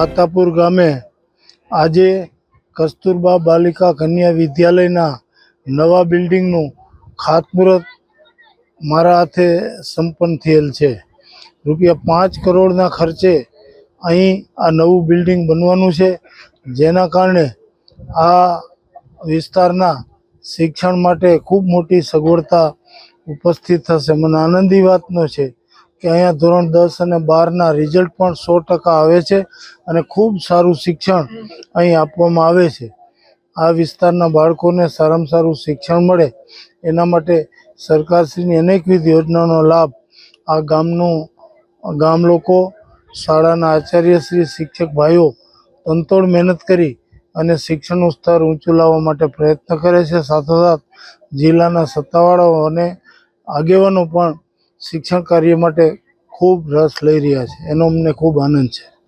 પાતાપુર ગામે આજે કસ્તુરબા બાલિકા કન્યા વિદ્યાલયના નવા બિલ્ડિંગનું ખાતમુહૂર્ત મારા હાથે સંપન્ન થયેલ છે. રૂપિયા પાંચ કરોડના ખર્ચે અહીં આ નવું બિલ્ડિંગ બનવાનું છે, જેના કારણે આ વિસ્તારના શિક્ષણ માટે ખૂબ મોટી સગવડતા ઉપસ્થિત થશે. મને આનંદી વાતનો છે કે અહીંયા ધોરણ દસ અને બારના રિઝલ્ટ પણ સો ટકા આવે છે અને ખૂબ સારું શિક્ષણ અહીં આપવામાં આવે છે. આ વિસ્તારના બાળકોને સારામાં સારું શિક્ષણ મળે. એના માટે સરકારશ્રીની અનેકવિધ યોજનાનો લાભ આ ગામનું, ગામ લોકો, શાળાના આચાર્યશ્રી શિક્ષક ભાઈઓ તનતોડ મહેનત કરી અને શિક્ષણનું સ્તર ઊંચું લાવવા માટે પ્રયત્ન કરે છે. સાથોસાથ જિલ્લાના સત્તાવાળાઓ અને આગેવાનો પણ શિક્ષણ કાર્ય માટે ખૂબ રસ લઈ રહ્યા છે. એનો અમને ખૂબ આનંદ છે.